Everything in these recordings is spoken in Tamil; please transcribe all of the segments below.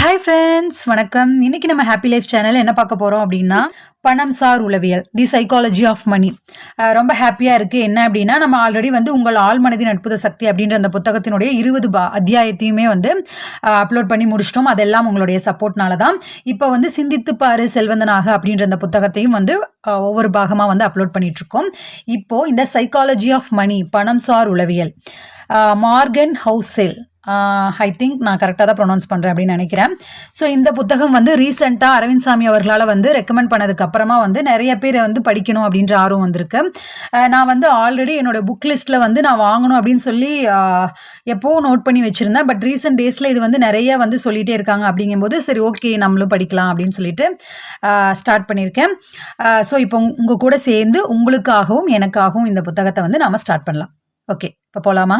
ஹாய் ஃப்ரெண்ட்ஸ் வணக்கம். இன்னைக்கு நம்ம ஹாப்பி லைஃப் சேனல் என்ன பார்க்க போகிறோம் அப்படின்னா பணம் சார் உளவியல் தி சைக்காலஜி ஆஃப் மணி ரொம்ப ஹாப்பியாக இருக்குது என்ன அப்படின்னா நம்ம ஆல்ரெடி வந்து உங்கள் ஆள் மனதின் அற்புத சக்தி அப்படின்ற அந்த புத்தகத்தினுடைய இருபது பா அத்தியாயத்தையுமே வந்து அப்லோட் பண்ணி முடிச்சிட்டோம். அதெல்லாம் உங்களுடைய சப்போர்ட்னால தான். இப்போ வந்து சிந்தித்து பாரு செல்வந்தனாக அப்படின்ற அந்த புத்தகத்தையும் வந்து ஒவ்வொரு பாகமாக வந்து அப்லோட் பண்ணிகிட்ருக்கோம் இப்போது இந்த சைக்காலஜி ஆஃப் மணி பணம் சார் உளவியல் மார்கன் ஹவுசெல் ஐ திங்க் நான் கரெக்டாக தான் ப்ரொனவுன்ஸ் பண்ணுறேன் அப்படின்னு நினைக்கிறேன். ஸோ இந்த புத்தகம் வந்து ரீசெண்டாக அரவிந்த் சாமி அவர்களால் வந்து ரெக்கமெண்ட் பண்ணதுக்கு அப்புறமா வந்து நிறைய பேர் வந்து படிக்கணும் அப்படின்ற ஆர்வம் வந்திருக்கு. நான் வந்து ஆல்ரெடி என்னோட புக் லிஸ்ட்டில் வந்து நான் வாங்கணும் அப்படின்னு சொல்லி எப்போவும் நோட் பண்ணி வச்சுருந்தேன். பட் ரீசெண்ட் டேஸில் இது வந்து நிறைய வந்து சொல்லிகிட்டே இருக்காங்க அப்படிங்கும்போது சரி ஓகே நம்மளும் படிக்கலாம் அப்படின்னு சொல்லிட்டு ஸ்டார்ட் பண்ணியிருக்கேன். ஸோ இப்போ உங்கள் கூட சேர்ந்து உங்களுக்காகவும் எனக்காகவும் இந்த புத்தகத்தை வந்து நாம் ஸ்டார்ட் பண்ணலாம். ஓகே இப்போ போகலாமா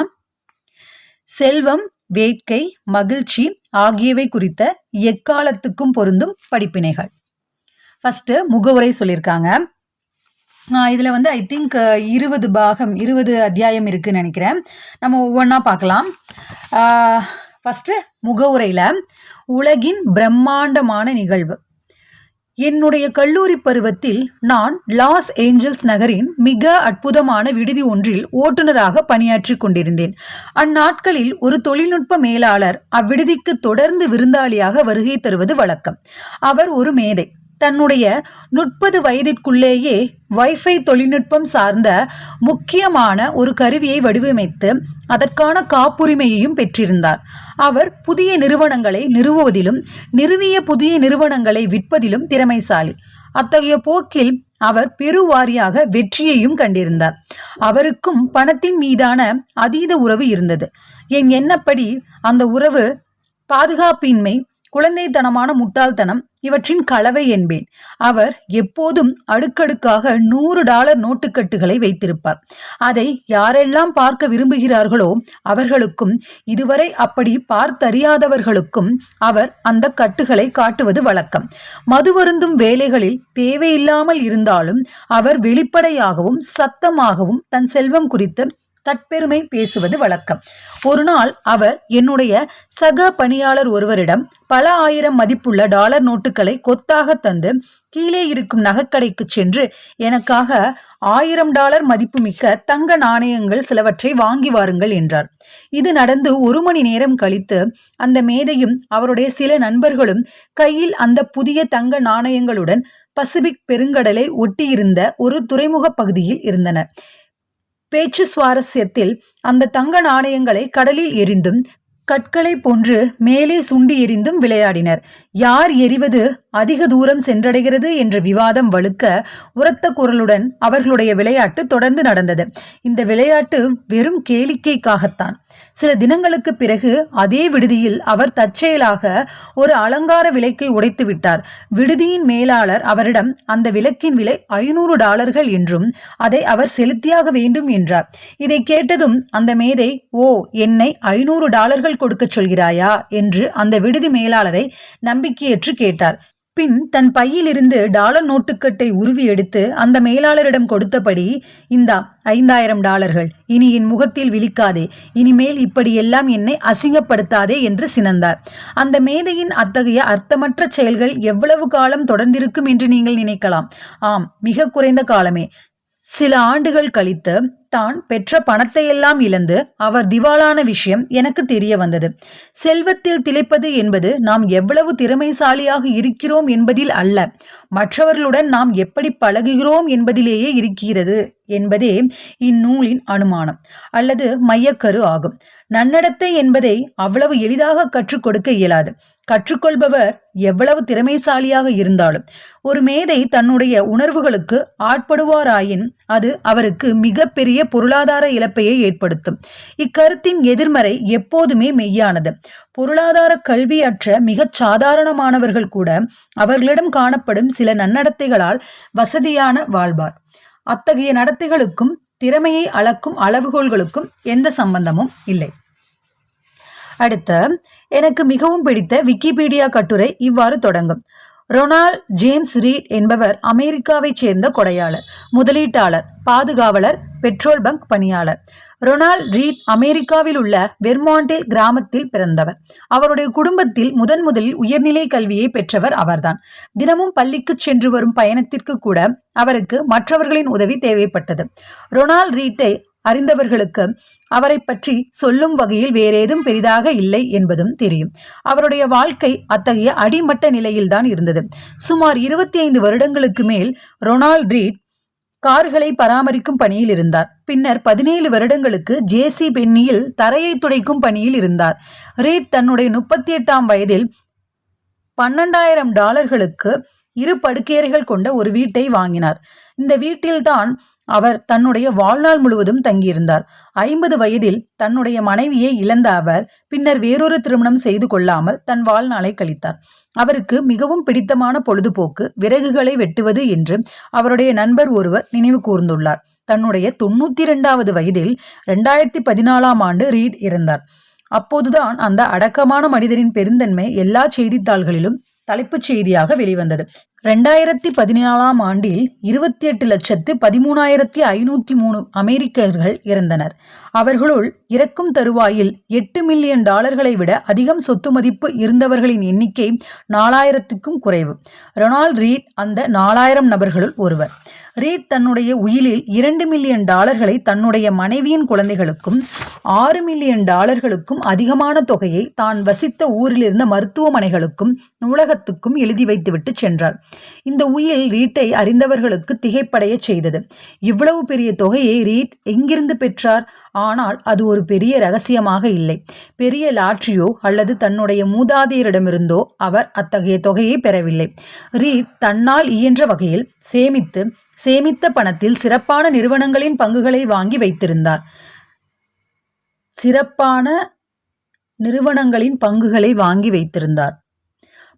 செல்வம் வேட்கை மகிழ்ச்சி ஆகியவை குறித்த எக்காலத்துக்கும் பொருந்தும் படிப்பினைகள். ஃபஸ்ட்டு முகவுரை சொல்லியிருக்காங்க. இதில் வந்து ஐ திங்க் இருபது பாகம் இருபது அத்தியாயம் இருக்குன்னு நினைக்கிறேன். நம்ம ஒவ்வொன்றா பார்க்கலாம். ஃபஸ்ட்டு முகவுரையில் உலகின் பிரம்மாண்டமான நிகழ்வு. என்னுடைய கல்லூரி பருவத்தில் நான் லாஸ் ஏஞ்சல்ஸ் நகரின் மிக அற்புதமான விடுதி ஒன்றில் ஓட்டுநராக பணியாற்றிக் கொண்டிருந்தேன். அந்நாட்களில் ஒரு தொழில்நுட்ப மேலாளர் அவ்விடுதிக்கு தொடர்ந்து விருந்தாளியாக வருகை தருவது வழக்கம். அவர் ஒரு மேதை. தன்னுடைய முப்பது வயதிற்குள்ளேயே வைஃபை தொழில்நுட்பம் சார்ந்த முக்கியமான ஒரு கருவியை வடிவமைத்து அதற்கான காப்புரிமையையும் பெற்றிருந்தார். அவர் புதிய நிறுவனங்களை நிறுவுவதிலும் நிறுவிய புதிய நிறுவனங்களை விற்பதிலும் திறமைசாலி. அத்தகைய போக்கில் அவர் பெருவாரியாக வெற்றியையும் கண்டிருந்தார். அவருக்கும் பணத்தின் மீதான அதீத உறவு இருந்தது. என் எண்ணப்படி அந்த உறவு பாதுகாப்பின்மை குழந்தைத்தனமான முட்டாள்தனம் இவற்றின் கலவை என்பேன். அவர் எப்போதும் அடுக்கடுக்காக நூறு டாலர் நோட்டுக்கட்டுகளை வைத்திருப்பார். அதை யாரெல்லாம் பார்க்க விரும்புகிறார்களோ அவர்களுக்கும் இதுவரை அப்படி பார்த்தறியாதவர்களுக்கும் அவர் அந்த கட்டுகளை காட்டுவது வழக்கம். மதுவருந்தும் வேலைகளில் தேவையில்லாமல் இருந்தாலும் அவர் வெளிப்படையாகவும் சத்தமாகவும் தன் செல்வம் குறித்து தற்பெருமை பேசுவது வழக்கம். ஒரு நாள் அவர் என்னுடைய சக பணியாளர் ஒருவரிடம் பல ஆயிரம் மதிப்புள்ள டாலர் நோட்டுகளை கொத்தாக தந்து கீழே இருக்கும் நகைக்கடைக்கு சென்று எனக்காக ஆயிரம் டாலர் மதிப்புமிக்க தங்க நாணயங்கள் சிலவற்றை வாங்கி வாருங்கள் என்றார். இது நடந்து ஒரு மணி நேரம் கழித்து அந்த மேதையும் அவருடைய சில நண்பர்களும் கையில் அந்த புதிய தங்க நாணயங்களுடன் பசிபிக் பெருங்கடலை ஒட்டியிருந்த ஒரு துறைமுக பகுதியில் இருந்தனர். பேச்சு சுவாரஸ்யத்தில் அந்த தங்க நாணயங்களை கடலில் எரிந்தும் கற்களை போன்று மேலே சுண்டி எரிந்தும் விளையாடினர். யார் எறிவது அதிக தூரம் சென்றடைகிறது என்ற விவாதம் வலுக்க உரத்த குரலுடன் அவர்களுடைய விளையாட்டு தொடர்ந்து நடந்தது. இந்த விளையாட்டு வெறும் கேளிக்கைக்காகத்தான். சில தினங்களுக்கு பிறகு அதே விடுதியில் அவர் தற்செயலாக ஒரு அலங்கார விலைக்கை உடைத்து விட்டார். விடுதியின் மேலாளர் அவரிடம் அந்த விளக்கின் விலை ஐநூறு டாலர்கள் என்றும் அதை அவர் செலுத்தியாக வேண்டும் என்றார். இதை கேட்டதும் அந்த மேதை ஓ என்னை ஐநூறு டாலர்கள் கொடுக்கச் சொல்கிறாயா? என்று அந்த விடுதி மேலாளரை நம்பிக்கையற்று கேட்டார். பின் தன் பையிலிருந்து டாலர் நோட்டுக்கட்டை உருவி எடுத்து அந்த மேலாளரிடம் கொடுத்தபடி இந்தா ஐந்தாயிரம் டாலர்கள். இனி என் முகத்தில் விழிக்காதே. இனிமேல் இப்படியெல்லாம் என்னை அசிங்கப்படுத்தாதே என்று சினந்தார். அந்த மேதையின் அத்தகைய அர்த்தமற்ற செயல்கள் எவ்வளவு காலம் தொடர்ந்திருக்கும் என்று நீங்கள் நினைக்கலாம். ஆம் மிக குறைந்த காலமே. சில ஆண்டுகள் கழித்து தான் பெற்ற பணத்தையெல்லாம் இழந்து அவர் திவாலான விஷயம் எனக்கு தெரிய வந்தது. செல்வத்தில் திளைப்பது என்பது நாம் எவ்வளவு திறமைசாலியாக இருக்கிறோம் என்பதில் அல்ல. மற்றவர்களுடன் நாம் எப்படி பழகுகிறோம் என்பதிலேயே இருக்கிறது என்பதே இந்நூலின் அனுமானம். அல்லது மையக்கரு ஆகும். நன்னடத்தை என்பதை அவ்வளவு எளிதாக கற்றுக் கொடுக்க இயலாது. கற்றுக்கொள்பவர் எவ்வளவு திறமைசாலியாக இருந்தாலும் ஒரு மேதை தன்னுடைய உணர்வுகளுக்கு ஆட்படுவாராயின் அது அவருக்கு மிகப்பெரிய பொருளாதார இழப்பையை ஏற்படுத்தும். இக்கருத்தின் எதிர்மறை எப்போதுமே மெய்யானது. பொருளாதார கல்வியற்ற மிகச் சாதாரணமானவர்கள் கூட அவர்களிடம் காணப்படும் சில நன்னடத்தைகளால் வசதியான வாழ்வார். அத்தகைய நடத்தைகளுக்கும் திறமையை அளக்கும் அளவுகோல்களுக்கும் எந்த சம்பந்தமும் இல்லை. அடுத்த எனக்கு மிகவும் பிடித்த விக்கிபீடியா கட்டுரை இவ்வாறு தொடங்கும். ரொனால்ட் ஜேம்ஸ் ரீட் என்பவர் அமெரிக்காவைச் சேர்ந்த கொடையாளர் முதலீட்டாளர் பாதுகாவலர் பெட்ரோல் பங்க் பணியாளர். ரொனால்ட் ரீட் அமெரிக்காவில் உள்ள வெர்மாண்டில் கிராமத்தில் பிறந்தவர். அவருடைய குடும்பத்தில் முதன் முதலில் உயர்நிலை கல்வியை பெற்றவர் அவர்தான். தினமும் பள்ளிக்கு சென்று வரும் பயணத்திற்கு கூட அவருக்கு மற்றவர்களின் உதவி தேவைப்பட்டது. ரொனால்ட் ரீட்டை அறிந்தவர்களுக்கு அவரை பற்றி சொல்லும் வகையில் வேறேதும் பெரிதாக இல்லை என்பதும் தெரியும். அவருடைய வாழ்க்கை அத்தகைய அடிமட்ட நிலையில்தான் இருந்தது. சுமார் இருபத்தி ஐந்து வருடங்களுக்கு மேல் ரொனால்ட் ரீட் கார்களை பராமரிக்கும் பணியில் இருந்தார். பின்னர் பதினேழு வருடங்களுக்கு ஜேசி பென்னியில் தரையை துடைக்கும் பணியில் இருந்தார். ரீட் தன்னுடைய முப்பத்தி எட்டாம் வயதில் பன்னெண்டாயிரம் டாலர்களுக்கு இரு படுக்கையறைகள் கொண்ட ஒரு வீட்டை வாங்கினார். இந்த வீட்டில்தான் அவர் தன்னுடைய வாழ்நாள் முழுவதும் தங்கியிருந்தார். ஐம்பது வயதில் தன்னுடைய மனைவியை இழந்த அவர் பின்னர் வேறொரு திருமணம் செய்து கொள்ளாமல் தன் வாழ்நாளை கழித்தார். அவருக்கு மிகவும் பிடித்தமான பொழுதுபோக்கு விறகுகளை வெட்டுவது என்று அவருடைய நண்பர் ஒருவர் நினைவு கூர்ந்துள்ளார். தன்னுடைய தொண்ணூத்தி இரண்டாவது வயதில் இரண்டாயிரத்தி பதினாலாம் ஆண்டு ரீட் இறந்தார். அப்போதுதான் அந்த அடக்கமான மனிதரின் பெருந்தன்மை எல்லா செய்தித்தாள்களிலும் தலைப்புச் செய்தியாக வெளிவந்தது. ரெண்டாயிரத்தி பதினாலாம் ஆண்டில் இருபத்தி எட்டு லட்சத்து பதிமூணாயிரத்தி ஐநூற்றி மூணு அமெரிக்கர்கள் இறந்தனர். அவர்களுள் இறக்கும் தருவாயில் எட்டு மில்லியன் டாலர்களை விட அதிகம் சொத்து மதிப்பு இருந்தவர்களின் எண்ணிக்கை நாலாயிரத்துக்கும் குறைவு. ரொனால்ட் ரீட் அந்த நாலாயிரம் நபர்களுள் ஒருவர். ரீத் தன்னுடைய உயிலில் இரண்டு மில்லியன் டாலர்களை தன்னுடைய மனைவியின் குழந்தைகளுக்கும் ஆறு மில்லியன் டாலர்களுக்கும் அதிகமான தொகையை தான் வசித்த ஊரில் இருந்த மருத்துவமனைகளுக்கும் நூலகத்துக்கும் எழுதி வைத்துவிட்டு சென்றார். இந்த உயில் ரீட்டை அறிந்தவர்களுக்கு திகைப்படைய செய்தது. இவ்வளவு பெரிய தொகையை ரீட் எங்கிருந்து பெற்றார்? ஆனால் அது ஒரு பெரிய ரகசியமாக இல்லை. பெரிய லாட்ரியோ அல்லது தன்னுடைய மூதாதையரிடமிருந்தோ அவர் அத்தகைய தொகையை பெறவில்லை. ரீட் தன்னால் இயன்ற வகையில் சேமித்து சேமித்த பணத்தில் சிறப்பான நிறுவனங்களின் பங்குகளை வாங்கி வைத்திருந்தார். சிறப்பான நிறுவனங்களின் பங்குகளை வாங்கி வைத்திருந்தார்.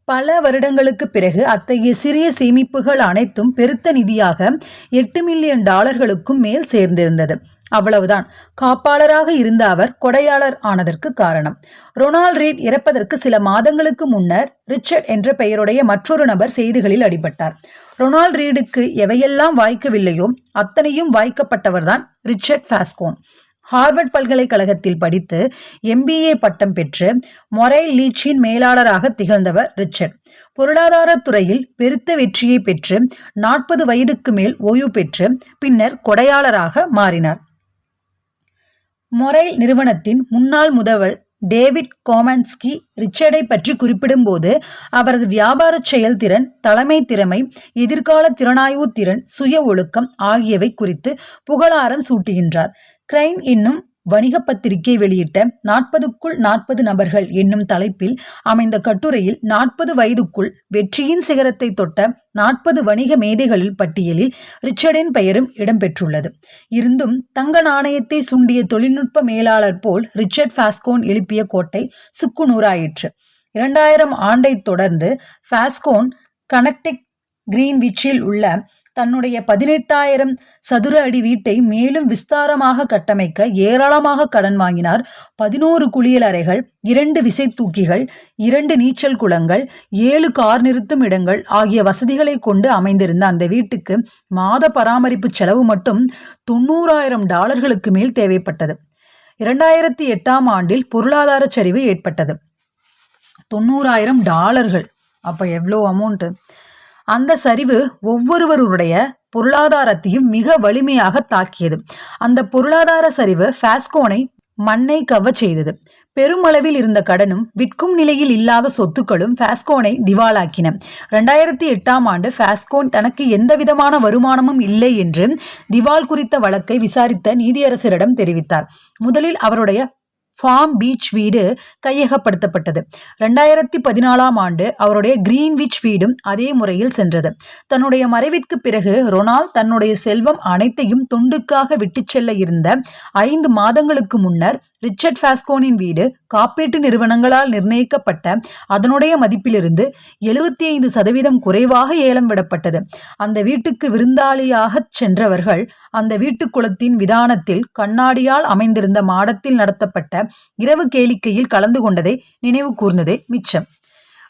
பல வருடங்களுக்கு பிறகு அத்தகைய சிறிய சேமிப்புகள் அனைத்தும் பெருத்த நிதியாக எட்டு மில்லியன் டாலர்களுக்கும் மேல் சேர்ந்திருந்தது. அவ்வளவுதான். காப்பாளராக இருந்த அவர் கொடையாளர் ஆனதற்கு காரணம். ரொனால்ட் ரீட் இறப்பதற்கு சில மாதங்களுக்கு முன்னர் ரிச்சர்ட் என்ற பெயருடைய மற்றொரு நபர் செய்திகளில் அடிபட்டார். ரொனால்ட் ரீடுக்கு எவையெல்லாம் வாய்க்கவில்லையோ அத்தனையும் வாய்க்கப்பட்டவர்தான் ரிச்சர்ட் ஃபாஸ்கோன். ஹார்வர்ட் பல்கலைக்கழகத்தில் படித்து எம்பிஏ பட்டம் பெற்று மொரைல் லீச்சின் மேலாளராக திகழ்ந்தவர் ரிச்சர்ட். பொருளாதாரத்துறையில் பெருத்த வெற்றியை பெற்று நாற்பது வயதுக்கு மேல் ஓய்வு பெற்று பின்னர் கொடையாளராக மாறினார். மொரைல் நிறுவனத்தின் முன்னாள் முதல்வர் டேவிட் கோமன்ஸ்கி ரிச்சர்டை பற்றி குறிப்பிடும்போது அவரது வியாபார செயல்திறன் தலைமை திறமை எதிர்கால திறனாய்வு திறன் சுய ஒழுக்கம் ஆகியவை குறித்து புகழாரம் சூட்டுகின்றார். கிரைன் இன்னும் வணிக பத்திரிகை வெளியிட்ட நாற்பதுக்குள் நாற்பது நபர்கள் என்னும் தலைப்பில் அமைந்த கட்டுரையில் நாற்பது வயதுக்குள் வெற்றியின் சிகரத்தை தொட்ட நாற்பது வணிக மேதைகளில் பட்டியலில் ரிச்சர்டின் பெயரும் இடம்பெற்றுள்ளது. இருந்தும் தங்க நாணயத்தை சுண்டிய தொழில்நுட்ப மேலாளர் போல் ரிச்சர்ட் பாஸ்கோன் எழுப்பிய கோட்டை சுக்கு நூறாயிற்று. இரண்டாயிரம் ஆண்டை தொடர்ந்து பாஸ்கோன் கனெக்டிக் கிரீன்விச்சில் உள்ள தன்னுடைய பதினெட்டாயிரம் சதுர அடி வீட்டை மேலும் விஸ்தாரமாக கட்டமைக்க ஏராளமாக கடன் வாங்கினார். பதினோரு குளியல் அறைகள் இரண்டு விசை தூக்கிகள் இரண்டு நீச்சல் குளங்கள் ஏழு கார் நிறுத்தும் இடங்கள் ஆகிய வசதிகளை கொண்டு அமைந்திருந்த அந்த வீட்டுக்கு மாத பராமரிப்பு செலவு மட்டும் தொண்ணூறாயிரம் டாலர்களுக்கு மேல் தேவைப்பட்டது. இரண்டாயிரத்தி எட்டாம் ஆண்டில் பொருளாதார சரிவு ஏற்பட்டது. தொண்ணூறாயிரம் டாலர்கள். அப்போ எவ்வளோ அமௌண்ட்டு? அந்த சரிவு ஒவ்வொருவருடைய பொருளாதாரத்தையும் மிக வலிமையாக தாக்கியது. அந்த பொருளாதார சரிவு ஃபாஸ்கோனை மண்ணை கவ செய்தது. பெருமளவில் இருந்த கடனும் விற்கும் நிலையில் இல்லாத சொத்துக்களும் ஃபாஸ்கோனை திவாலாக்கின. ரெண்டாயிரத்தி எட்டாம் ஆண்டு ஃபாஸ்கோன் தனக்கு எந்த விதமான வருமானமும் இல்லை என்று திவால் குறித்த வழக்கை விசாரித்த நீதியரசரிடம் தெரிவித்தார். முதலில் அவருடைய ஃபார்ம் பீச் வீடு கையகப்படுத்தப்பட்டது. ரெண்டாயிரத்தி பதினாலாம் ஆண்டு அவருடைய கிரீன்விச் வீடும் அதே முறையில் சென்றது. தன்னுடைய மறைவிற்கு பிறகு ரொனால் தன்னுடைய செல்வம் அனைத்தையும் தொண்டுக்காக விட்டு செல்ல இருந்த ஐந்து மாதங்களுக்கு முன்னர் ரிச்சர்ட் ஃபாஸ்கோனின் வீடு காப்பீட்டு நிறுவனங்களால் நிர்ணயிக்கப்பட்ட அதனுடைய மதிப்பிலிருந்து எழுபத்தி ஐந்து சதவீதம் குறைவாக ஏலம் விடப்பட்டது. அந்த வீட்டுக்கு விருந்தாளியாக சென்றவர்கள் அந்த வீட்டுக்குளத்தின் விதானத்தில் கண்ணாடியால் அமைந்திருந்த மாடத்தில் நடத்தப்பட்ட இரவு கேளிக்கையில் கலந்து கொண்டதை நினைவு கூர்ந்ததே மிச்சம்.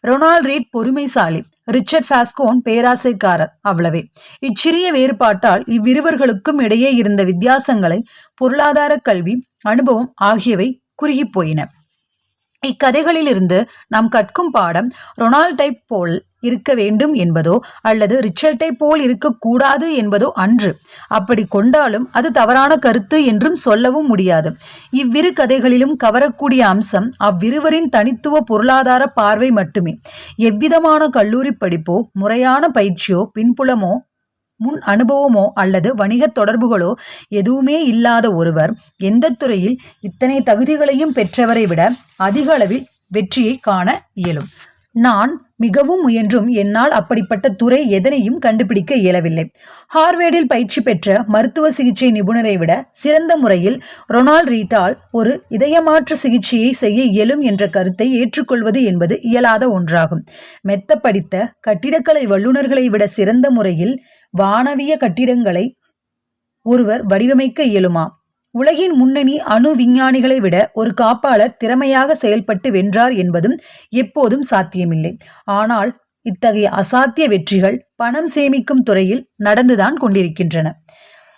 ரொனால்ட் ரீட் பொறுமைசாலி ரிச்சர்ட் ஃபாஸ்கோன் பேராசைக்காரர் அவ்வளவே. இச்சிறிய வேறுபாட்டால் இவ்விருவர்களுக்கும் இடையே இருந்த வித்தியாசங்களை பொருளாதார கல்வி அனுபவம் ஆகியவை குறுகிப் போயின. இக்கதைகளிலிருந்து நாம் கற்கும் பாடம் ரொனால்டைப் போல் இருக்க வேண்டும் என்பதோ அல்லது ரிச்சர்ட்டை போல் இருக்கக்கூடாது என்பதோ அன்று. அப்படி கொண்டாலும் அது தவறான கருத்து என்றும் சொல்லவும் முடியாது. இவ்விரு கதைகளிலும் கவரக்கூடிய அம்சம் அவ்விருவரின் தனித்துவ பொருளாதார பார்வை மட்டுமே. எவ்விதமான கல்லூரி படிப்போ முறையான பயிற்சியோ பின்புலமோ முன் அனுபவமோ அல்லது வணிக தொடர்புகளோ எதுவுமே இல்லாத ஒருவர் எந்த துறையில் இத்தனை தகுதிகளையும் பெற்றவரை விட அதிக அளவில் வெற்றியை காண இயலும். நான் மிகவும் முயன்றும் என்னால் அப்படிப்பட்ட துறை எதனையும் கண்டுபிடிக்க இயலவில்லை. ஹார்வேர்டில் பயிற்சி பெற்ற மருத்துவ சிகிச்சை நிபுணரை விட சிறந்த முறையில் ரொனால்ட் ரீட்டால் ஒரு இதயமாற்று சிகிச்சையை செய்ய இயலும் என்ற கருத்தை ஏற்றுக்கொள்வது என்பது இயலாத ஒன்றாகும். மெத்த படித்த கட்டிடக்கலை வல்லுநர்களை விட சிறந்த முறையில் வானவிய கட்டிடங்களை ஒருவர் வடிவமைக்க இயலுமா? உலகின் முன்னணி அணு விஞ்ஞானிகளை விட ஒரு காப்பாளர் திறமையாக செயல்பட்டு வென்றார் என்பதும் எப்போதும் சாத்தியமில்லை. ஆனால் இத்தகைய அசாத்திய வெற்றிகள் பணம் சேமிக்கும் துறையில் நடந்துதான் கொண்டிருக்கின்றன.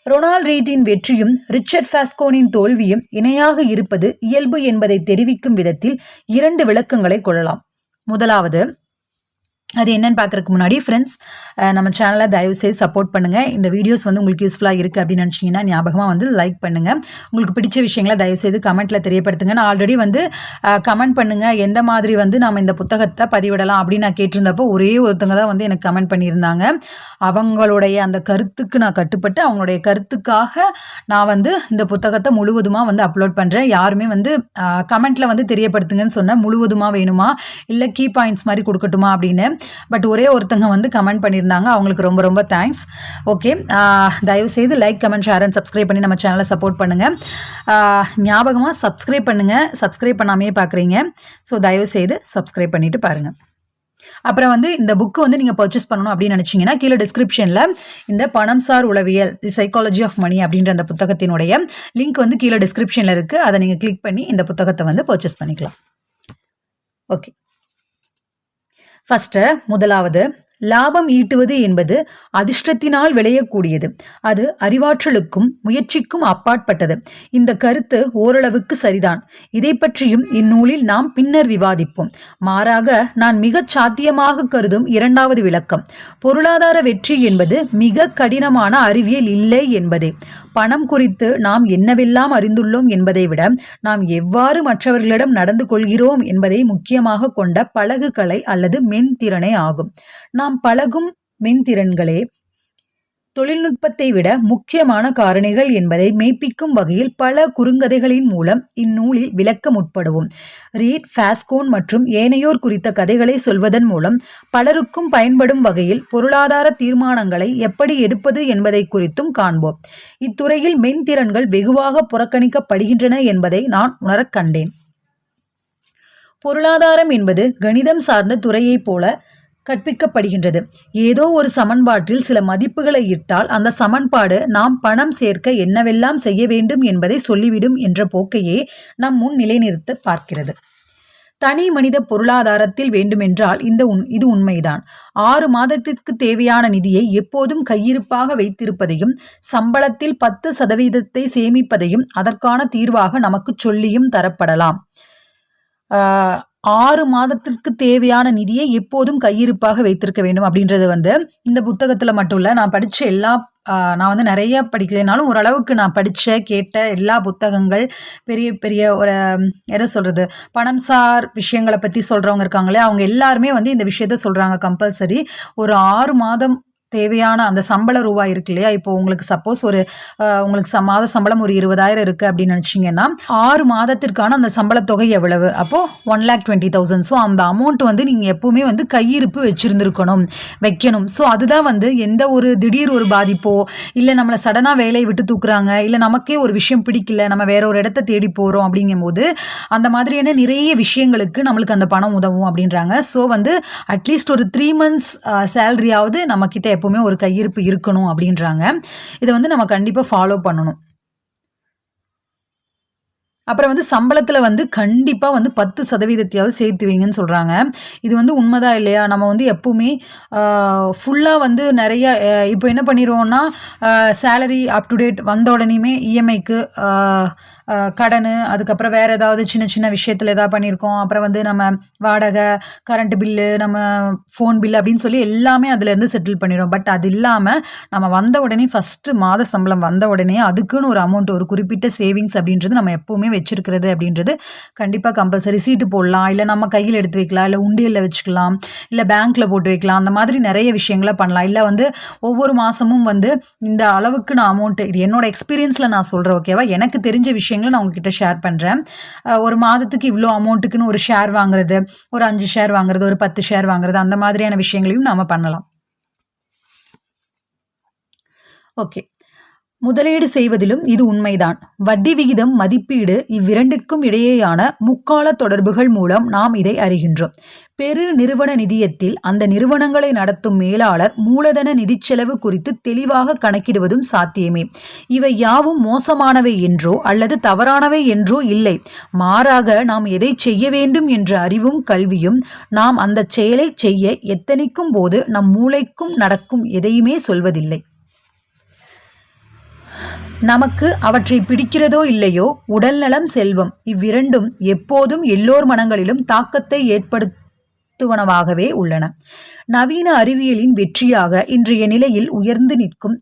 ரொனால்ட் ரீட்டின் வெற்றியும் ரிச்சர்ட் ஃபாஸ்கோனின் தோல்வியும் இணையாக இருப்பது இயல்பு என்பதை தெரிவிக்கும் விதத்தில் இரண்டு விளக்கங்களை கொள்ளலாம். முதலாவது அது என்னன்னு பார்க்குறதுக்கு முன்னாடி ஃப்ரெண்ட்ஸ் நம்ம சேனலை தயவு செய்து சப்போர்ட் பண்ணுங்கள் இந்த வீடியோஸ் வந்து உங்களுக்கு யூஸ்ஃபுல்லாக இருக்குது அப்படின்னு நினச்சிங்கன்னா ஞாபகமாக வந்து லைக் பண்ணுங்கள் உங்களுக்கு பிடிச்ச விஷயங்களை தயவு செய்து கமெண்ட்டில் தெரியப்படுத்துங்க. நான் ஆல்ரெடி வந்து கமெண்ட் பண்ணுங்கள் எந்த மாதிரி வந்து நம்ம இந்த புத்தகத்தை பதிவிடலாம் அப்படின்னு நான் கேட்டிருந்தப்போ ஒரே ஒருத்தங்க தான் வந்து எனக்கு கமெண்ட் பண்ணியிருந்தாங்க. அவங்களுடைய அந்த கருத்துக்கு நான் கட்டுப்பட்டு அவங்களுடைய கருத்துக்காக நான் வந்து இந்த புத்தகத்தை முழுவதுமாக வந்து அப்லோட் பண்ணுறேன் யாருமே வந்து கமெண்ட்டில் வந்து தெரியப்படுத்துங்கன்னு சொன்னேன் முழுவதுமாக வேணுமா? இல்லை கீ பாயிண்ட்ஸ் மாதிரி கொடுக்கட்டுமா அப்படின்னு பட் ஒரே ஒருத்தங்க வந்து கமெண்ட் பண்ணியிருந்தாங்க. அவங்களுக்கு ரொம்ப ரொம்ப தேங்க்ஸ் ஓகே தயவுசெய்து like comment share and subscribe பண்ணி நம்ம சேனலை சப்போர்ட் பண்ணுங்கள் ஞாபகமாக சப்ஸ்கிரைப் பண்ணுங்கள் சப்ஸ்கிரைப் பண்ணாமே பார்க்குறீங்க ஸோ தயவுசெய்து சப்ஸ்கிரைப் பண்ணிவிட்டு பாருங்கள் அப்புறம் வந்து இந்த புக்கு வந்து நீங்கள் பர்ச்சேஸ் பண்ணணும் அப்படின்னு நினச்சிங்கன்னா கீழே டிஸ்கிரிப்ஷனில் இந்த பணம் சார் உளவியல் தி சைக்காலஜி ஆஃப் மணி அப்படின்ற அந்த புத்தகத்தினுடைய லிங்க் வந்து கீழே டிஸ்கிரிப்ஷனில் இருக்குது அதை நீங்கள் கிளிக் பண்ணி இந்த புத்தகத்தை வந்து பர்ச்சேஸ் பண்ணிக்கலாம். ஓகே ஃபர்ஸ்ட் முதலாவது லாபம் ஈட்டுவது என்பது அதிர்ஷ்டத்தினால் விளையக்கூடியது. அது அறிவாற்றலுக்கும் முயற்சிக்கும் அப்பாற்பட்டது. இந்த கருத்து ஓரளவுக்கு சரிதான். இதை பற்றியும் இந்நூலில் நாம் பின்னர் விவாதிப்போம். மாறாக நான் மிகச் சாத்தியமாக கருதும் இரண்டாவது விளக்கம். பொருளாதார வெற்றி என்பது மிக கடினமான அறிவியல் இல்லை என்பதே. பணம் குறித்து நாம் என்னவெல்லாம் அறிந்துள்ளோம் என்பதை விட நாம் எவ்வாறு மற்றவர்களிடம் நடந்து கொள்கிறோம் என்பதை முக்கியமாக கொண்ட பழகுகளை அல்லது மென்திறனே ஆகும். நாம் பழகும் மென்திறன்களே தொழில்நுட்பத்தை விட முக்கியமான காரணிகள் என்பதை மெய்ப்பிக்கும் வகையில் பல குறுங்கதைகளின் மூலம் இந்நூலில் விளக்க முற்படுவோம் ரீட் ஃபாஸ்கோன் மற்றும் ஏனையோர் குறித்த கதைகளை சொல்வதன் மூலம் பலருக்கும் பயன்படும் வகையில் பொருளாதார தீர்மானங்களை எப்படி எடுப்பது என்பதை குறித்தும் காண்போம். இத்துறையில் மென்திறன்கள் வெகுவாக புறக்கணிக்கப்படுகின்றன என்பதை நான் உணரக் கண்டேன். பொருளாதாரம் என்பது கணிதம் சார்ந்த துறையைப் போல கற்பிக்கப்படுகின்றது. ஏதோ ஒரு சமன்பாட்டில் சில மதிப்புகளை இட்டால் அந்த சமன்பாடு நாம் பணம் சேர்க்க என்னவெல்லாம் செய்ய வேண்டும் என்பதை சொல்லிவிடும் என்ற போக்கையே நம் முன் நிலைநிறுத்த பார்க்கிறது. தனி மனித பொருளாதாரத்தில் வேண்டுமென்றால் இந்த உன் இது உண்மைதான். ஆறு மாதத்திற்கு தேவையான நிதியை எப்போதும் கையிருப்பாக வைத்திருப்பதையும் சம்பளத்தில் பத்து சதவீதத்தை சேமிப்பதையும் அதற்கான தீர்வாக நமக்கு சொல்லியும் தரப்படலாம். ஆறு மாதத்திற்கு தேவையான நிதியை எப்போதும் கையிருப்பாக வைத்திருக்க வேண்டும் அப்படின்றது வந்து இந்த புத்தகத்தில் மட்டும் இல்லை. நான் படித்த எல்லா நான் வந்து நிறைய படிக்கலைனாலும் ஓரளவுக்கு நான் படித்த கேட்ட எல்லா புத்தகங்கள் பெரிய பெரிய ஒரு என்ன சொல்கிறது பணம் சார் விஷயங்களை பற்றி சொல்கிறவங்க இருக்காங்களே அவங்க எல்லாருமே வந்து இந்த விஷயத்த சொல்கிறாங்க கம்பல்சரி ஒரு ஆறு மாதம் தேவையான அந்த சம்பள ரூபாய் இருக்கு இல்லையா? இப்போ உங்களுக்கு சப்போஸ் ஒரு உங்களுக்கு மாத சம்பளம் ஒரு இருபதாயிரம் இருக்குது அப்படின்னு நினச்சிங்கன்னா ஆறு மாதத்திற்கான அந்த சம்பள தொகை எவ்வளவு? அப்போது one lakh twenty thousand so அந்த அமௌண்ட் வந்து நீங்கள் எப்போவுமே வந்து கையிருப்பு வச்சுருந்துருக்கணும் வைக்கணும். ஸோ அதுதான் வந்து எந்த ஒரு திடீர் ஒரு பாதிப்போ இல்லை நம்மளை சடனாக வேலையை விட்டு தூக்குறாங்க இல்லை நமக்கே ஒரு விஷயம் பிடிக்கல நம்ம வேற ஒரு இடத்த தேடி போகிறோம் அப்படிங்கும்போது அந்த மாதிரியான நிறைய விஷயங்களுக்கு நம்மளுக்கு அந்த பணம் உதவும் அப்படின்றாங்க. ஸோ வந்து அட்லீஸ்ட் ஒரு த்ரீ மந்த்ஸ் சேலரியாவது நம்மக்கிட்ட எப்போவுமே ஒரு கையிருப்பு இருக்கணும் அப்படின்றாங்க. இதை வந்து நம்ம கண்டிப்பாக ஃபாலோ பண்ணணும். அப்புறம் வந்து சம்பளத்தில் வந்து கண்டிப்பாக வந்து 10% சேர்த்து வைங்கன்னு சொல்கிறாங்க இது வந்து உண்மைதான் இல்லையா? நம்ம வந்து எப்பவுமே ஃபுல்லாக வந்து நிறைய இப்போ என்ன பண்ணிடுவோம்னா சேலரி அப் டு டேட் வந்த உடனேயுமே இஎம்ஐக்கு கடன் கடனு, அதுக்கப்புறம் வேறு ஏதாவது சின்ன சின்ன விஷயத்தில் ஏதாவது பண்ணியிருக்கோம். அப்புறம் வந்து நம்ம வாடகை, கரண்ட் பில்லு, நம்ம ஃபோன் பில் அப்படின்னு சொல்லி எல்லாமே அதுலேருந்து செட்டில் பண்ணிடும் பட் அது இல்லாமல் நம்ம வந்த உடனே ஃபர்ஸ்ட்டு மாத சம்பளம் வந்த உடனே அதுக்குன்னு ஒரு அமௌண்ட் ஒரு குறிப்பிட்ட சேவிங்ஸ் அப்படின்றது நம்ம எப்போவுமே வச்சிருக்கிறது அப்படின்றது கண்டிப்பாக கம்பல்சரி. சீட்டு போடலாம், இல்லை நம்ம கையில் எடுத்து வைக்கலாம், இல்லை உண்டியலில் வச்சுக்கலாம், இல்லை பேங்க்ல போட்டு வைக்கலாம். அந்த மாதிரி நிறைய விஷயங்களை பண்ணலாம். இல்லை வந்து ஒவ்வொரு மாதமும் வந்து இந்த அளவுக்கு நான் அமௌண்ட் இது என்னோட எக்ஸ்பீரியன்ஸில் நான் சொல்கிறேன் ஓகேவா? எனக்கு தெரிஞ்ச விஷயங்களை நான் உங்ககிட்ட ஷேர் பண்ணுறேன் ஒரு மாதத்துக்கு இவ்வளோ அமௌண்ட்டுக்குன்னு ஒரு ஷேர் வாங்குறது, ஒரு அஞ்சு ஷேர் வாங்குறது, ஒரு 10 ஷேர் வாங்குறது அந்த மாதிரியான விஷயங்களையும் நாம் பண்ணலாம். ஓகே. முதலீடு செய்வதிலும் இது உண்மைதான். வட்டி விகிதம், மதிப்பீடு இவ்விரண்டிற்கும் இடையேயான முக்கால தொடர்புகள் மூலம் நாம் இதை அறிகின்றோம். பெரு நிறுவன நிதியத்தில் அந்த நிறுவனங்களை நடத்தும் மேலாளர் மூலதன நிதி செலவு குறித்து தெளிவாக கணக்கிடுவதும் சாத்தியமே. இவை யாவும் மோசமானவை என்றோ அல்லது தவறானவை என்றோ இல்லை. மாறாக நாம் எதைச் செய்ய வேண்டும் என்ற அறிவும் கல்வியும் நாம் அந்தச் செயலைச் செய்ய எத்தனைக்கும் போது நம் மூளைக்கும் நடக்கும் எதையுமே சொல்வதில்லை. நமக்கு அவற்றை பிடிக்கிறதோ இல்லையோ, உடல்நலம், செல்வம் இவ்விரண்டும் எப்போதும் எல்லோர் மனங்களிலும் தாக்கத்தை ஏற்படுத்துவனவாகவே உள்ளன. நவீன அறிவியலின் வெற்றியாக இன்றைய நிலையில் உயர்ந்து நிற்கும்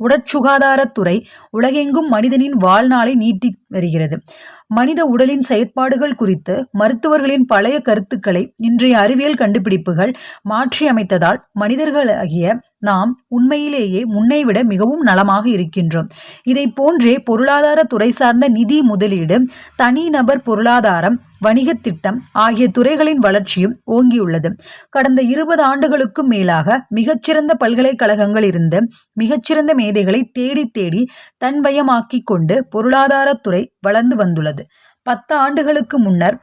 உடற்சுகாதாரத்துறை உலகெங்கும் மனிதனின் வாழ்நாளை நீட்டி வருகிறது. மனித உடலின் செயற்பாடுகள் குறித்து மருத்துவர்களின் பழைய கருத்துக்களை இன்றைய அறிவியல் கண்டுபிடிப்புகள் மாற்றியமைத்ததால் மனிதர்களாகிய நாம் உண்மையிலேயே முன்னைவிட மிகவும் நலமாக இருக்கின்றோம். இதைப் போன்றே பொருளாதார துறை சார்ந்த நிதி முதலீடு, தனிநபர் பொருளாதாரம், வணிகத் திட்டம் ஆகிய துறைகளின் வளர்ச்சியும் ஓங்கியுள்ளது. கடந்த இருபது ஆண்டுகளுக்கும் மேலாக மிகச்சிறந்த பல்கலைக்கழகங்களிலிருந்து மிகச்சிறந்த மேதைகளை தேடித் தேடி தன்வயமாக்கிக் கொண்டு பொருளாதாரத் துறை வளர்ந்து வந்துள்ளது. பத்து ஆண்டுகளுக்கு முன்னர்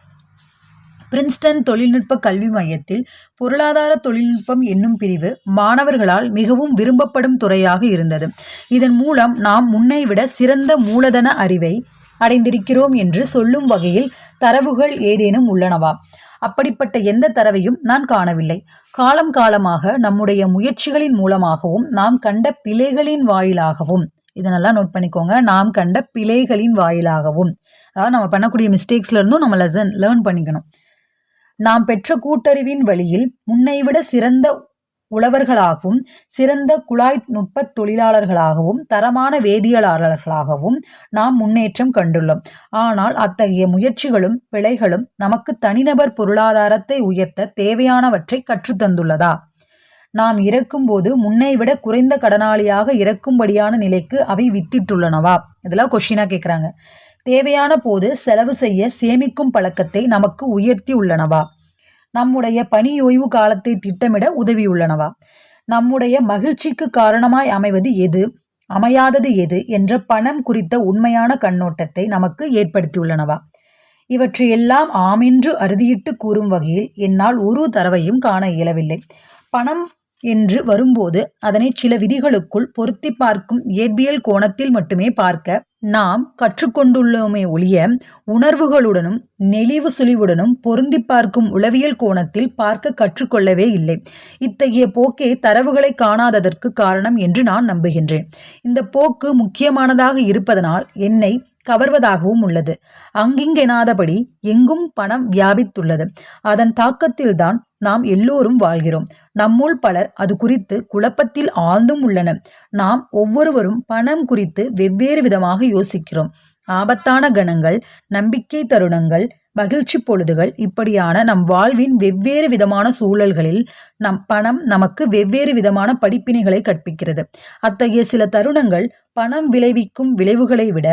பிரின்ஸ்டன் தொழில்நுட்ப கல்வி மையத்தில் பொருளாதார தொழில்நுட்பம் என்னும் பிரிவு மாணவர்களால் மிகவும் விரும்பப்படும் துறையாக இருந்தது. இதன் மூலம் நாம் முன்னைவிட சிறந்த மூலதன அறிவை அடைந்திருக்கிறோம் என்று சொல்லும் வகையில் தரவுகள் ஏதேனும் உள்ளனவா? அப்படிப்பட்ட எந்த தரவையும் நான் காணவில்லை. காலம் காலமாக நம்முடைய முயற்சிகளின் மூலமாகவும் நாம் கண்ட பிழைகளின் வாயிலாகவும் இதனெல்லாம் நல்லா நோட் பண்ணிக்கோங்க. நாம் கண்ட பிழைகளின் வாயிலாகவும் அதாவது நம்ம பண்ணக்கூடிய மிஸ்டேக்ஸ்ல இருந்தும் நம்ம லெசன் லேர்ன் பண்ணிக்கணும். நாம் பெற்ற கூட்டறிவின் வழியில் முன்னைவிட சிறந்த உழவர்களாகவும், சிறந்த குழாய் நுட்பத் தொழிலாளர்களாகவும், தரமான வேதியியலாளர்களாகவும் நாம் முன்னேற்றம் கண்டுள்ளோம். ஆனால் அத்தகைய முயற்சிகளும் பிழைகளும் நமக்கு தனிநபர் பொருளாதாரத்தை உயர்த்த தேவையானவற்றை கற்றுத்தந்துள்ளதா நாம் இறக்கும்போது முன்னை விட குறைந்த கடனாளியாக இறக்கும்படியான நிலைக்கு அவை வித்திட்டுள்ளனவா? இதெல்லாம் கொஷினாக கேட்குறாங்க தேவையான போது செலவு செய்ய சேமிக்கும் பழக்கத்தை நமக்கு உயர்த்தி உள்ளனவா நம்முடைய பணி ஓய்வு காலத்தை திட்டமிட உதவியுள்ளனவா? நம்முடைய மகிழ்ச்சிக்கு காரணமாய் அமைவது எது, அமையாதது எது என்ற பணம் குறித்த உண்மையான கண்ணோட்டத்தை நமக்கு ஏற்படுத்தியுள்ளனவா? இவற்றையெல்லாம் ஆமென்று அறுதியிட்டு கூறும் வகையில் என்னால் ஒரு தரவையும் காண இயலவில்லை. பணம் என்று வரும்போது அதனை சில விதிகளுக்குள் பொருத்தி பார்க்கும் இயற்பியல் கோணத்தில் மட்டுமே பார்க்க நாம் கற்றுக்கொண்டுள்ளோமே ஒழிய, உணர்வுகளுடனும் நெளிவு சுழிவுடனும் பொருந்தி பார்க்கும் உளவியல் கோணத்தில் பார்க்க கற்றுக்கொள்ளவே இல்லை. இத்தகைய போக்கே தரவுகளைக் காணாததற்கு காரணம் என்று நான் நம்புகின்றேன். இந்த போக்கு முக்கியமானதாக இருப்பதனால் என்னை கவர்வதாகவும் உள்ளது. அங்கிங்கெனாதபடி எங்கும் பணம் வியாபித்துள்ளது. அதன் தாக்கத்தில்தான் நாம் எல்லோரும் வாழ்கிறோம். நம்முள் பலர் அது குறித்து குழப்பத்தில் ஆழ்ந்தும் உள்ளனர். நாம் ஒவ்வொருவரும் பணம் குறித்து வெவ்வேறு விதமாக யோசிக்கிறோம். ஆபத்தான கணங்கள், நம்பிக்கை தருணங்கள், மகிழ்ச்சி பொழுதுகள் இப்படியான நம் வாழ்வின் வெவ்வேறு விதமான சூழல்களில் நம் பணம் நமக்கு வெவ்வேறு விதமான படிப்பினைகளை கற்பிக்கிறது. அத்தகைய சில தருணங்கள் பணம் விளைவிக்கும் விளைவுகளை விட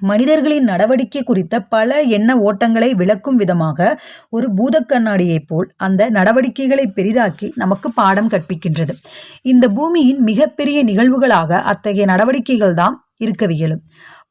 மனிதர்களின் நடவடிக்கை குறித்த பல எண்ண ஓட்டங்களை விளக்கும் விதமாக ஒரு பூதக்கண்ணாடியைப் போல் அந்த நடவடிக்கைகளை பெரிதாக்கி நமக்கு பாடம் கற்பிக்கின்றது. இந்த பூமியின் மிகப்பெரிய நிகழ்வுகளாக அத்தகைய நடவடிக்கைகள்தாம் இருக்கவியலும்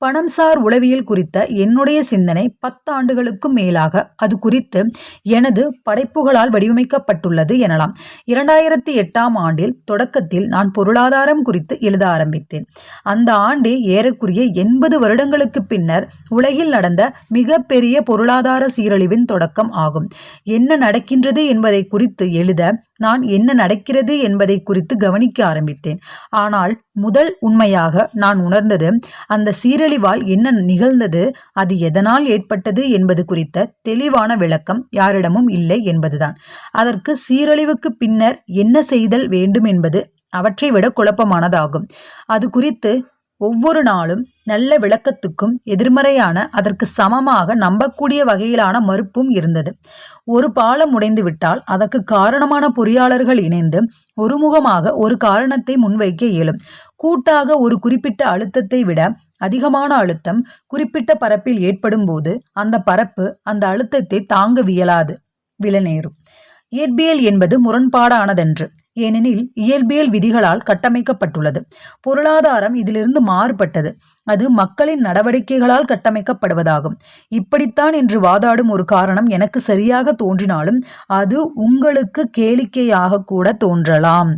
பணம்சார் உளவியல் குறித்த என்னுடைய சிந்தனை பத்தாண்டுகளுக்கும் மேலாக அது குறித்து எனது படைப்புகளால் வடிவமைக்கப்பட்டுள்ளது எனலாம். இரண்டாயிரத்தி எட்டாம் ஆண்டில் தொடக்கத்தில் நான் பொருளாதாரம் குறித்து எழுத ஆரம்பித்தேன். அந்த ஆண்டே ஏறக்குரிய எண்பது வருடங்களுக்கு பின்னர் உலகில் நடந்த மிகப்பெரிய பொருளாதார சீரழிவின் தொடக்கம் ஆகும். என்ன நடக்கின்றது என்பதை குறித்து எழுத நான் என்ன நடக்கிறது என்பதை குறித்து கவனிக்க ஆரம்பித்தேன். ஆனால் முதல் உண்மையாக நான் உணர்ந்தது அந்த சீரழிவால் என்ன நிகழ்ந்தது அது எதனால் ஏற்பட்டது என்பது குறித்த தெளிவான விளக்கம் யாரிடமும் இல்லை என்பதுதான். அதற்கு சீரழிவுக்கு பின்னர் என்ன செய்தல் வேண்டும் என்பது அவற்றை விட குழப்பமானதாகும். அது குறித்து ஒவ்வொரு நாளும் நல்ல விளக்கத்துக்கும் எதிர்மறையான அதற்கு சமமாக நம்பக்கூடிய வகையிலான மறுப்பும் இருந்தது. ஒரு பாலம் உடைந்து விட்டால் அதற்கு காரணமான பொறியாளர்கள் இணைந்து ஒருமுகமாக ஒரு காரணத்தை முன்வைக்க இயலும். கூட்டாக ஒரு குறிப்பிட்ட அழுத்தத்தை விட அதிகமான அழுத்தம் குறிப்பிட்ட பரப்பில் ஏற்படும் போது அந்த பரப்பு அந்த அழுத்தத்தை தாங்க வியலாது. விலநேரும் இயற்பியல் என்பது முரண்பாடானதென்று. ஏனெனில் இயல்பியல் விதிகளால் கட்டமைக்கப்பட்டுள்ளது. பொருளாதாரம் இதிலிருந்து மாறுபட்டது. அது மக்களின் நடவடிக்கைகளால் கட்டமைக்கப்படுவதாகும். இப்படித்தான் என்று வாதாடும் ஒரு காரணம் எனக்கு சரியாக தோன்றினாலும் அது உங்களுக்கு கேளிக்கையாக கூட தோன்றலாம்.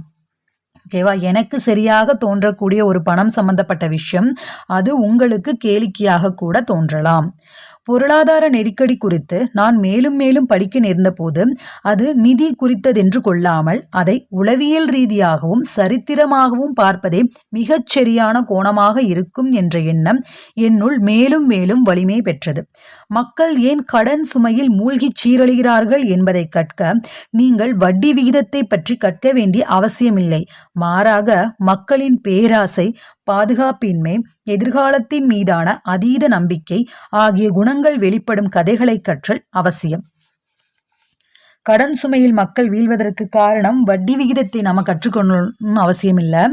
ஓகேவா? எனக்கு சரியாக தோன்றக்கூடிய ஒரு பணம் சம்பந்தப்பட்ட விஷயம் அது உங்களுக்கு கேளிக்கையாக கூட தோன்றலாம். பொருளாதார நெருக்கடி குறித்து நான் மேலும் மேலும் படிக்க நேர்ந்தபோது அது நிதி குறித்ததென்று கொள்ளாமல் அதை உளவியல் ரீதியாகவும் சரித்திரமாகவும் பார்ப்பதே மிகச் சரியான கோணமாக இருக்கும் என்ற எண்ணம் என்னுள் மேலும் மேலும் வலிமை பெற்றது. மக்கள் ஏன் கடன் சுமையில் மூழ்கிச் சீரழிகிறார்கள் என்பதை கற்க நீங்கள் வட்டி விகிதத்தை பற்றி கற்க வேண்டிய அவசியமில்லை. மாறாக மக்களின் பேராசை பாதுகாப்பின்மை எதிர்காலத்தின் மீதான அதீத நம்பிக்கை ஆகிய குணங்கள் வெளிப்படும் கதைகளை கற்றல் அவசியம். கடன் சுமையில் மக்கள் வீழ்வதற்கு காரணம் வட்டி விகிதத்தை நம்ம கற்றுக்கொள்ளணும்னு அவசியம் இல்லை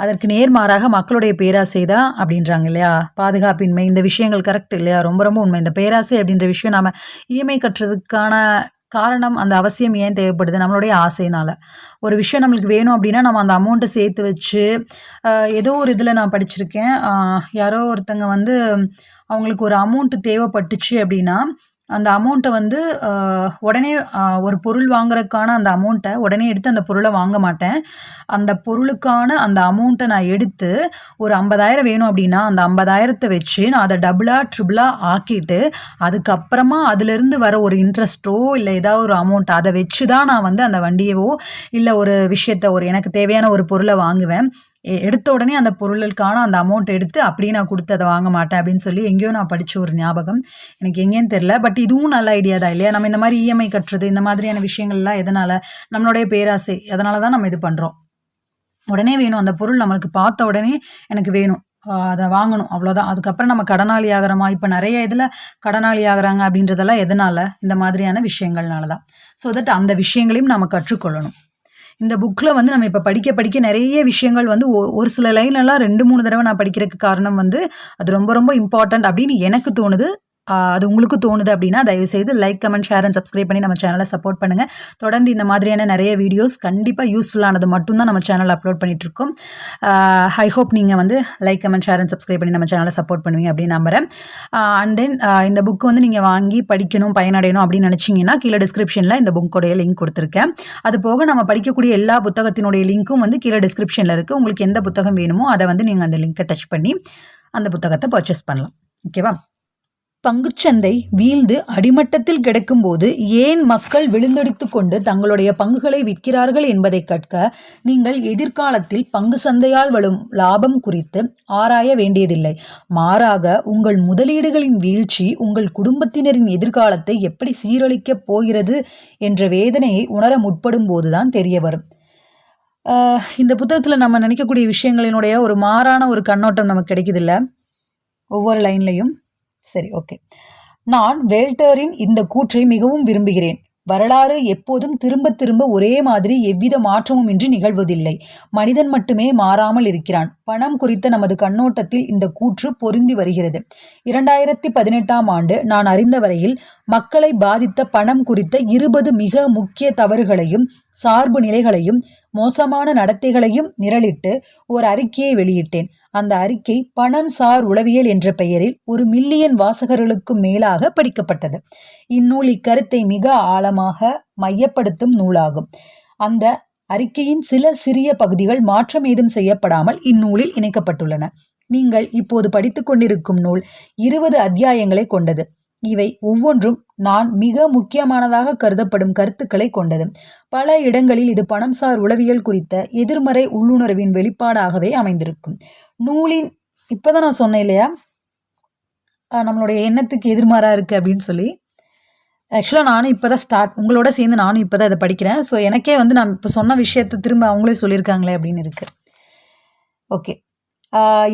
அதற்கு நேர்மாறாக மக்களுடைய பேராசை தான் அப்படின்றாங்க இல்லையா? பாதுகாப்பின்மை இந்த விஷயங்கள் கரெக்ட் இல்லையா? ரொம்ப ரொம்ப உண்மை. இந்த பேராசை அப்படின்ற விஷயம் நம்ம இஎம்ஐ கட்டுறதுக்கான காரணம் அந்த அவசியம் ஏன் தேவைப்படுது? நம்மளுடைய ஆசையினால். ஒரு விஷயம் நம்மளுக்கு வேணும் அப்படின்னா நம்ம அந்த அமௌண்ட்டை சேர்த்து வச்சு ஏதோ ஒரு இதில் நான் படிச்சிருக்கேன். யாரோ ஒருத்தங்க வந்து அவங்களுக்கு ஒரு அமௌண்ட்டு தேவைப்பட்டுச்சு அப்படின்னா அந்த அமௌண்ட்டை வந்து உடனே ஒரு பொருள் வாங்குறதுக்கான அந்த அமௌண்ட்டை உடனே எடுத்து அந்த பொருளை வாங்க மாட்டேன். அந்த பொருளுக்கான அந்த அமௌண்ட்டை நான் எடுத்து ஒரு ஐம்பதாயிரம் வேணும் அப்படின்னா அந்த ஐம்பதாயிரத்தை வச்சு நான் அதை டபுளாக ட்ரிபிளாக ஆக்கிட்டு அதுக்கப்புறமா அதுலேருந்து வர ஒரு இன்ட்ரெஸ்ட்டோ இல்லை ஏதாவது ஒரு அமௌண்ட் அதை வச்சு தான் நான் வந்து அந்த வண்டியவோ இல்லை ஒரு விஷயத்த ஒரு எனக்கு தேவையான ஒரு பொருளை வாங்குவேன். எடுத்த உடனே அந்த பொருளுக்கான அந்த அமௌண்ட் எடுத்து அப்படியே நான் கொடுத்து அதை வாங்க மாட்டேன் அப்படின்னு சொல்லி எங்கேயோ நான் படித்த ஒரு ஞாபகம். எனக்கு எங்கேன்னு தெரில பட் இதுவும் நல்ல ஐடியா தான் இல்லையா? நம்ம இந்த மாதிரி இஎம்ஐ கட்டுறது இந்த மாதிரியான விஷயங்கள்லாம் எதனால் நம்மளுடைய பேராசை அதனால தான் நம்ம இது பண்ணுறோம் உடனே வேணும். அந்த பொருள் நம்மளுக்கு பார்த்த உடனே எனக்கு வேணும். அதை வாங்கணும். அவ்வளோதான் அதுக்கப்புறம் நம்ம கடனாளி ஆகிறோமா? இப்போ நிறைய இதில் கடனாளி ஆகிறாங்க அப்படின்றதெல்லாம் எதனால்? இந்த மாதிரியான விஷயங்கள்னால தான் ஸோ தட் அந்த விஷயங்களையும் நம்ம கற்றுக்கொள்ளணும். இந்த புக்கில் வந்து நம்ம இப்போ படிக்க படிக்க நிறைய விஷயங்கள் வந்து ஒரு சில லைன்லலாம் ரெண்டு மூணு தடவை நான் படிக்கிறதுக்கு காரணம் வந்து அது ரொம்ப ரொம்ப இம்பார்ட்டண்ட் அப்படின்னு எனக்கு தோணுது. அது உங்களுக்கு தோணுது அப்படின்னா தயவுசெய்து like comment share and subscribe பண்ணி நம்ம சேனலை சப்போர்ட் பண்ணுங்கள் தொடர்ந்து இந்த மாதிரியான நிறைய வீடியோஸ் கண்டிப்பாக யூஸ்ஃபுல்லானது மட்டும்தான் நம்ம சேனல் அப்லோட் பண்ணிகிட்ருக்கோம் ஐ ஹோப் நீங்கள் வந்து like comment share and subscribe பண்ணி நம்ம சேனலை சப்போர்ட் பண்ணுவீங்க அப்படின்னு நம்புகிறேன் அண்ட் தென் இந்த புக்கு வந்து நீங்கள் வாங்கி படிக்கணும் பயனடையணும் அப்படின்னு நினச்சிங்கன்னா கீழே டிஸ்கிரிப்ஷனில் இந்த புக்கோடைய லிங்க் கொடுத்துருக்கேன். அது போக நம்ம படிக்கக்கூடிய எல்லா புத்தகத்தினுடைய லிங்க்கும் வந்து கீழே டிஸ்கிரிப்ஷனில் இருக்குது உங்களுக்கு எந்த புத்தகம் வேணுமோ அதை வந்து நீங்கள் அந்த லிங்க்கை டச் பண்ணி அந்த புத்தகத்தை பர்ச்சேஸ் பண்ணலாம். ஓகேவா பங்குச்சந்தை வீழ்ந்து அடிமட்டத்தில் கிடக்கும்போது ஏன் மக்கள் விழுந்தடித்து கொண்டு தங்களுடைய பங்குகளை விற்கிறார்கள் என்பதை கற்க நீங்கள் எதிர்காலத்தில் பங்கு சந்தையால் வரும் லாபம் குறித்து ஆராய வேண்டியதில்லை. மாறாக உங்கள் முதலீடுகளின் வீழ்ச்சி உங்கள் குடும்பத்தினரின் எதிர்காலத்தை எப்படி சீரழிக்கப் போகிறது என்ற வேதனையை உணர முற்படும் போதுதான் தெரிய வரும் இந்த புத்தகத்தில் நம்ம நினைக்கக்கூடிய விஷயங்களினுடைய ஒரு மாறான ஒரு கண்ணோட்டம் நமக்கு கிடைக்குதில்ல. ஒவ்வொரு லைன்லையும் சரி ஓகே நான் வேல்டரின் இந்த கூற்றை மிகவும் விரும்புகிறேன். வரலாறு எப்போதும் திரும்ப திரும்ப ஒரே மாதிரி எவ்வித மாற்றமும் இன்றி நிகழ்வதில்லை. மனிதன் மட்டுமே மாறாமல் இருக்கிறான். பணம் குறித்த நமது கண்ணோட்டத்தில் இந்த கூற்று பொருந்தி வருகிறது. இரண்டாயிரத்தி பதினெட்டாம் ஆண்டு நான் அறிந்த வரையில் மக்களை பாதித்த பணம் குறித்த இருபது மிக முக்கிய தவறுகளையும் சார்பு நிலைகளையும் மோசமான நடத்தைகளையும் நிரலிட்டு ஒரு அறிக்கையை வெளியிட்டேன். அந்த அறிக்கை பணம் சார் உளவியல் என்ற பெயரில் ஒரு மில்லியன் வாசகர்களுக்கும் மேலாக படிக்கப்பட்டது. இந்நூல் இக்கருத்தை மிக ஆழமாக மையப்படுத்தும் நூலாகும். அந்த அறிக்கையின் சில சிறிய பகுதிகள் மாற்றம் ஏதும் செய்யப்படாமல் இந்நூலில் இணைக்கப்பட்டுள்ளன. நீங்கள் இப்போது படித்துக் கொண்டிருக்கும் நூல் இருபது அத்தியாயங்களை கொண்டது. இவை ஒவ்வொன்றும் நான் மிக முக்கியமானதாக கருதப்படும் கருத்துக்களை கொண்டது. பல இடங்களில் இது பணம்சார் உளவியல் குறித்த எதிர்மறை உள்ளுணர்வின் வெளிப்பாடாகவே அமைந்திருக்கும். நூலின் இப்போதான் நான் சொன்னேன் இல்லையா? நம்மளுடைய எண்ணத்துக்கு எதிர்மாறாக இருக்குது அப்படின்னு சொல்லி. ஆக்சுவலாக நானும் இப்போ தான் ஸ்டார்ட் உங்களோட சேர்ந்து நானும் இப்போ தான் இதை படிக்கிறேன். ஸோ எனக்கே வந்து நான் இப்போ சொன்ன விஷயத்தை திரும்ப அவங்களே சொல்லியிருக்காங்களே அப்படின்னு இருக்குது ஓகே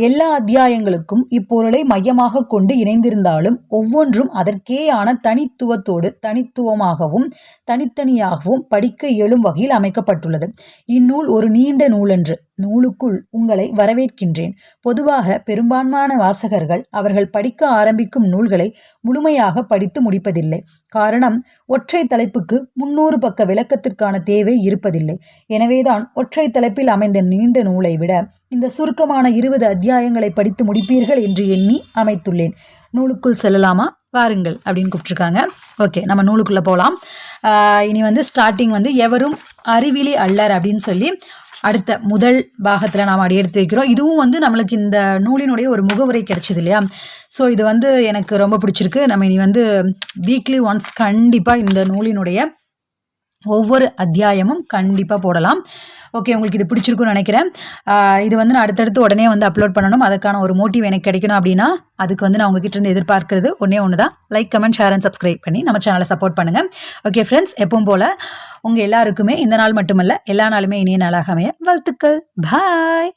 எல்லா அத்தியாயங்களுக்கும் இப்பொருளை மையமாக கொண்டு இணைந்திருந்தாலும் ஒவ்வொன்றும் அதற்கேயான தனித்துவத்தோடு தனித்துவமாகவும் தனித்தனியாகவும் படிக்க இயலும் வகையில் அமைக்கப்பட்டுள்ளது. இந்நூல் ஒரு நீண்ட நூலன்று. நூலுக்குள் உங்களை வரவேற்கின்றேன். பொதுவாக பெரும்பான்மையான வாசகர்கள் அவர்கள் படிக்க ஆரம்பிக்கும் நூல்களை முழுமையாக படித்து முடிப்பதில்லை. காரணம் ஒற்றை தலைப்புக்கு முன்னூறு பக்க விளக்கத்திற்கான தேவை இருப்பதில்லை. எனவேதான் ஒற்றை தலைப்பில் அமைந்த நீண்ட நூலை விட இந்த சுருக்கமான இருபது அத்தியாயங்களை படித்து முடிப்பீர்கள் என்று எண்ணி அமைத்துள்ளேன். நூலுக்குள் செல்லலாமா? வாருங்கள் அப்படின்னு கூப்பிட்ருக்காங்க ஓகே நம்ம நூலுக்குள்ளே போகலாம். இனி வந்து ஸ்டார்டிங் வந்து எவரும் அறிவிலி அல்லர் அப்படின்னு சொல்லி அடுத்த முதல் பாகத்தில் நாம் அடி எடுத்து வைக்கிறோம். இதுவும் வந்து நம்மளுக்கு இந்த நூலினுடைய ஒரு முகவுரை கிடைச்சிது இல்லையா? ஸோ இது வந்து எனக்கு ரொம்ப பிடிச்சிருக்கு. நம்ம இனி வந்து வீக்லி ஒன்ஸ் கண்டிப்பாக இந்த நூலினுடைய ஒவ்வொரு அத்தியாயமும் கண்டிப்பாக போடலாம். ஓகே உங்களுக்கு இது பிடிச்சிருக்குன்னு நினைக்கிறேன். இது வந்து நான் அடுத்தடுத்து உடனே வந்து அப்லோட் பண்ணணும். அதுக்கான ஒரு மோட்டிவ் எனக்கு கிடைக்கணும் அப்படின்னா அதுக்கு வந்து நான் உங்ககிட்ட இருந்து எதிர்பார்க்கறது ஒன்றே ஒன்று தான் like comment share and subscribe பண்ணி நம்ம சேனலை சப்போர்ட் பண்ணுங்கள் ஓகே ஃப்ரெண்ட்ஸ் எப்பவும் போல் உங்கள் எல்லாருக்குமே இந்த நாள் மட்டுமல்ல எல்லா நாளுமே இனிய நாளாக அமைய. வாழ்த்துக்கள். பாய்